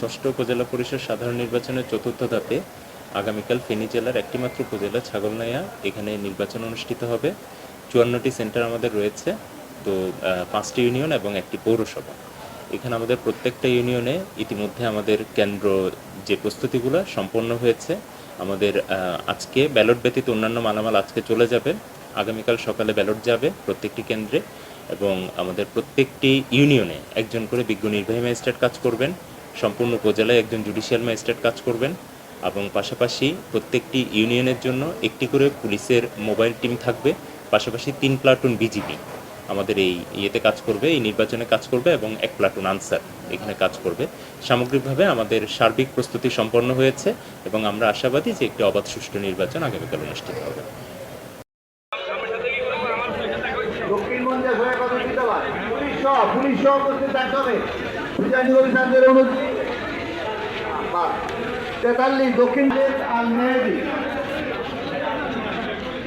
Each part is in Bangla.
ষষ্ঠ উপজেলা পরিষদ সাধারণ নির্বাচনের চতুর্থ ধাপে আগামীকাল ফেনী জেলার একটিমাত্র উপজেলা ছাগলনাইয়া এখানে নির্বাচন অনুষ্ঠিত হবে। চুয়ান্নটি সেন্টার আমাদের রয়েছে, তো পাঁচটি ইউনিয়ন এবং একটি পৌরসভা। এখানে আমাদের প্রত্যেকটা ইউনিয়নে ইতিমধ্যে আমাদের কেন্দ্র যে প্রস্তুতিগুলো সম্পন্ন হয়েছে, আমাদের আজকে ব্যালট ব্যতীত অন্যান্য মালামাল আজকে চলে যাবে। আগামীকাল সকালে ব্যালট যাবে প্রত্যেকটি কেন্দ্রে এবং আমাদের প্রত্যেকটি ইউনিয়নে একজন করে বিজ্ঞ নির্বাহী ম্যাজিস্ট্রেট কাজ করবেন। সম্পূর্ণ উপজেলায় একজন জুডিশিয়াল ম্যাজিস্ট্রেট কাজ করবেন এবং পাশাপাশি প্রত্যেকটি ইউনিয়নের জন্য একটি করে পুলিশের মোবাইল টিম থাকবে, পাশাপাশি তিন প্লাটুন বিজিবি আমাদের এই ইয়েতে কাজ করবে, এই নির্বাচনে কাজ করবে এবং এক প্লাটুন আনসার এখানে কাজ করবে। সামগ্রিকভাবে আমাদের সার্বিক প্রস্তুতি সম্পন্ন হয়েছে এবং আমরা আশাবাদী যে একটি অবাধ সুষ্ঠু নির্বাচন আগামীকাল অনুষ্ঠিত হবে। সহ পুলিশ সহ উপস্থিত থাকতে হবে। প্রিজাইডিং অফিসারদের বাস। তেতাল্লিশ দক্ষিণ দেশ আল মেহেদি।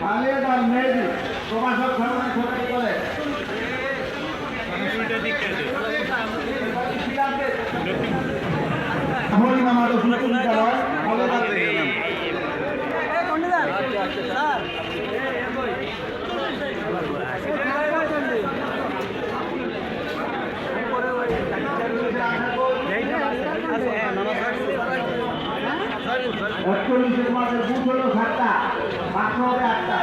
খালেদ আল মেহেদি প্রকাশক সরকারি সরকারি কলেজ হরিনাম আদর্শ একচল্লিশের মাসের বুথ হলো সাতটা মাত্র হবে আটটা।